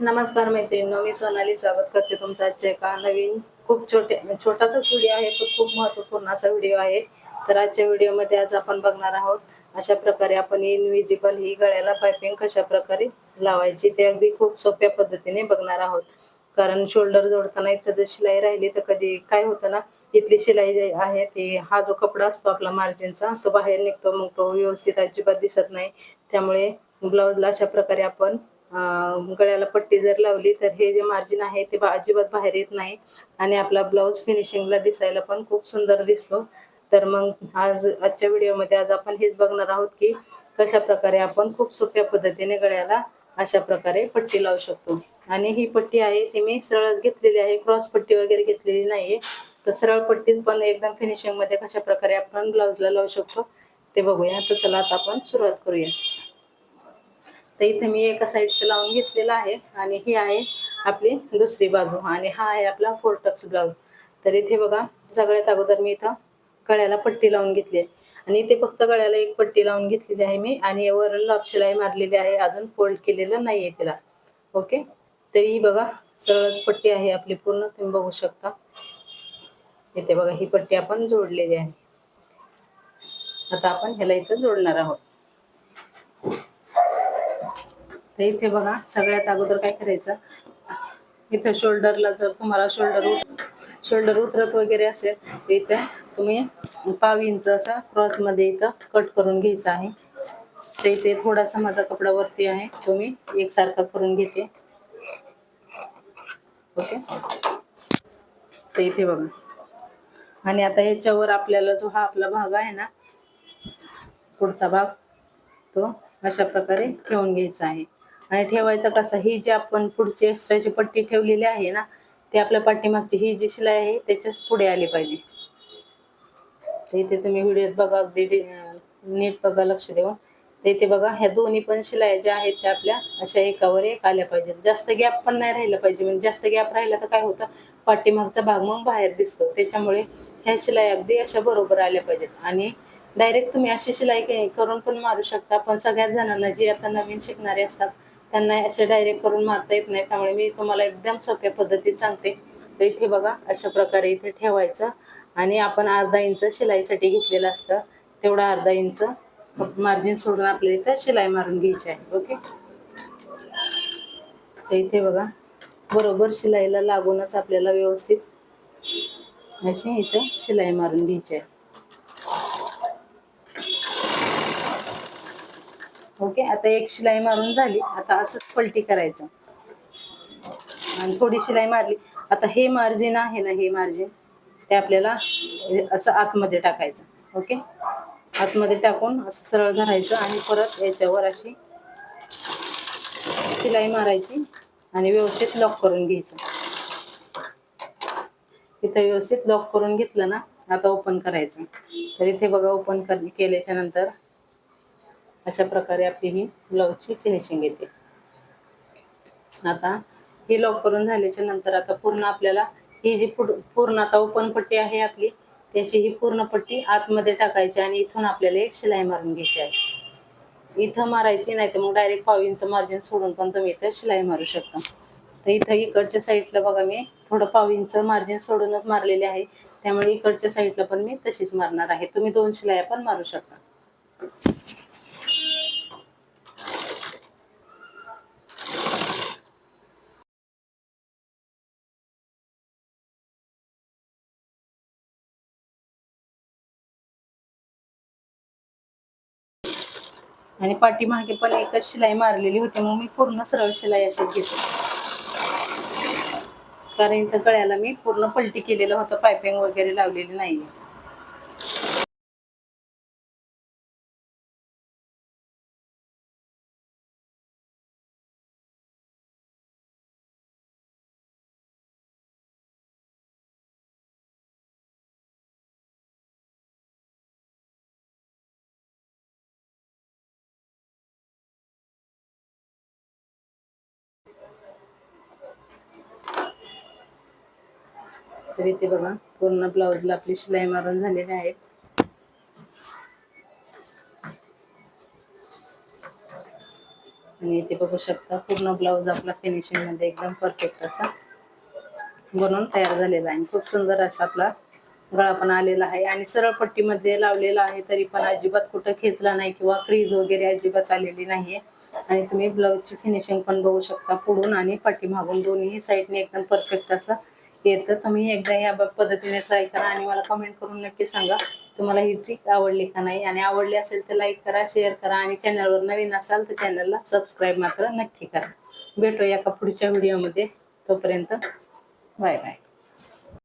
नमस्कार मैत्रिणींनो मी सोनाली स्वागत करते तुमचा आजच्या एका नवीन खूप छोटे म्हणजे छोटासाच व्हिडिओ आहे पण खूप महत्त्वपूर्ण असा व्हिडिओ आहे. तर आजच्या व्हिडिओमध्ये आज आपण बघणार आहोत अशा प्रकारे आपण इनविजिबल ही गळ्याला पायपिंग कशा प्रकारे लावायची ते अगदी खूप सोप्या पद्धतीने बघणार आहोत. कारण शोल्डर जोडताना इथं जर शिलाई राहिली तर कधी काय होतं ना इथली शिलाई जी आहे ती हा जो कपडा असतो आपला मार्जिनचा तो बाहेर निघतो मग तो व्यवस्थित अजिबात दिसत नाही. त्यामुळे ब्लाऊजला अशा प्रकारे आपण गळ्याला पट्टी जर लावली तर हे जे मार्जिन आहे ते अजिबात बाहेर येत नाही. आणि आपला ब्लाऊज फिनिशिंगला दिसायला पण खूप सुंदर दिसतो. तर मग आज आजच्या व्हिडिओमध्ये आज आपण हेच बघणार आहोत की कशा प्रकारे आपण खूप सोप्या पद्धतीने गळ्याला अशा प्रकारे पट्टी लावू शकतो. आणि ही पट्टी आहे ती मी सरळच घेतलेली आहे. क्रॉस पट्टी वगैरे घेतलेली नाहीये. तर सरळ पट्टीच पण एकदम फिनिशिंगमध्ये कशा प्रकारे आपण ब्लाऊजला लावू शकतो ते बघूया. तर चला आता आपण सुरुवात करूया. तर इथे मी एका साईडचं लावून घेतलेलं आहे आणि ही आहे आपली दुसरी बाजू आणि हा आहे आपला फोर टक्स ब्लाऊज. तर इथे बघा सगळ्यात अगोदर मी इथं गळ्याला पट्टी लावून घेतली आहे. आणि इथे फक्त गळ्याला एक पट्टी लावून घेतलेली आहे मी आणि वर लापशिलाई मारलेली आहे अजून फोल्ड केलेलं नाही आहे तिला. ओके? तर ही बघा सरळच पट्टी आहे आपली पूर्ण तुम्ही बघू शकता. इथे बघा ही पट्टी आपण जोडलेली आहे. आता आपण ह्याला इथं जोडणार आहोत. तर इथे बघा सगळ्यात अगोदर काय करायचं? इथं शोल्डरला जर तुम्हाला शोल्डर शोल्डर उतरत वगैरे असेल तर इथे तुम्ही पाव इंच असा क्रॉसमध्ये इथं कट करून घ्यायचा आहे. तर इथे थोडासा माझा कपडा वरती आहे तो मी एकसारखा करून घेते. ओके? तर इथे बघा. आणि आता ह्याच्यावर आपल्याला जो हा आपला भाग आहे ना पुढचा भाग तो अशा प्रकारे ठेवून घ्यायचा आहे. आणि ठेवायचा कसा ही जी आपण पुढची एक्स्ट्राची पट्टी ठेवलेली आहे ना ती आपल्या पाठीमागची ही जी शिलाई आहे त्याच्याच पुढे आली पाहिजे. तर इथे तुम्ही व्हिडिओत बघा अगदी नीट बघा लक्ष देऊन. तर इथे बघा ह्या दोन्ही पण शिलाई ज्या आहेत त्या आपल्या अशा एकावर एक आल्या पाहिजेत. जास्त गॅप पण नाही राहिला पाहिजे. म्हणजे जास्त गॅप राहिला तर काय होतं पाठीमागचा भाग मग बाहेर दिसतो. त्याच्यामुळे ह्या शिलाई अगदी अशा बरोबर आल्या पाहिजेत. आणि डायरेक्ट तुम्ही अशी शिलाई करून पण मारू शकता. पण सगळ्याच जणांना जे आता नवीन शिकणारे असतात त्यांना असे डायरेक्ट करून मारता येत नाही. त्यामुळे मी तुम्हाला एकदम सोप्या पद्धतीत सांगते. तर इथे बघा अशा प्रकारे इथे ठेवायचं. आणि आपण अर्धा इंच शिलाईसाठी घेतलेलं असतं. तेवढा अर्धा इंच मार्जिन सोडून आपल्याला इथं शिलाई मारून घ्यायची आहे. ओके तर इथे बघा बरोबर शिलाईला लागूनच आपल्याला व्यवस्थित अशी इथं शिलाई मारून घ्यायची आहे. ओके? आता एक शिलाई मारून झाली. आता असंच पलटी करायचं. आणि थोडी शिलाई मारली. आता हे मार्जिन आहे ना हे मार्जिन ते आपल्याला असं आतमध्ये टाकायचं. ओके? आतमध्ये टाकून असं सरळ धरायचं आणि परत याच्यावर अशी शिलाई मारायची आणि व्यवस्थित लॉक करून घ्यायचं. इथं व्यवस्थित लॉक करून घेतलं ना आता ओपन करायचं. तर इथे बघा ओपन कर केल्याच्यानंतर अशा प्रकारे आपली ही ब्लाऊजची फिनिशिंग येते. आता ही लॉक करून झाल्याच्यानंतर आता पूर्ण आपल्याला ही जी पूर्ण आता ओपन पट्टी आहे आपली त्याची ही पूर्ण पट्टी आतमध्ये टाकायची आणि इथून आपल्याला एक शिलाई मारून घ्यायची आहे. इथं मारायची नाही तर मग डायरेक्ट पाव इंच मार्जिन सोडून पण तुम्ही इथं शिलाई मारू शकता. तर इथं इकडच्या साईडला बघा मी थोडं पाव इंच मार्जिन सोडूनच मारलेले आहे. त्यामुळे इकडच्या साईडला पण मी तशीच मारणार आहे. तुम्ही दोन शिलाया पण मारू शकता. आणि पाठीमागे पण एकच शिलाई मारलेली होती मग मी पूर्ण सरळ शिलाई अशीच घेते कारण इथं गळ्याला मी पूर्ण पलटी केलेलं होतं पायपिंग वगैरे लावलेली नाही तर इथे बघा पूर्ण ब्लाऊजला आपली शिलाई मारून झालेली आहे आणि इथे बघू शकता पूर्ण ब्लाऊज आपला फिनिशिंगमध्ये एकदम परफेक्ट असा बनवून तयार झालेला आहे. खूप सुंदर असा आपला गळा पण आलेला आहे. आणि सरळ पट्टीमध्ये लावलेला आहे तरी पण अजिबात कुठं खेचला नाही किंवा क्रीज वगैरे अजिबात आलेली नाहीये. आणि तुम्ही ब्लाऊजची फिनिशिंग पण बघू शकता पुढून आणि पाठीमागून दोन्ही साईडने एकदम परफेक्ट असं येतं. तुम्ही एकदा या पद्धतीने ट्राय करा आणि मला कमेंट करून नक्की सांगा. तुम्हाला ही ट्रिक आवडली का नाही? आणि आवडली असेल तर लाईक करा शेअर करा आणि चॅनलवर नवीन असाल तर चॅनलला सबस्क्राईब मात्र नक्की करा. भेटूया का पुढच्या व्हिडिओमध्ये तोपर्यंत बाय बाय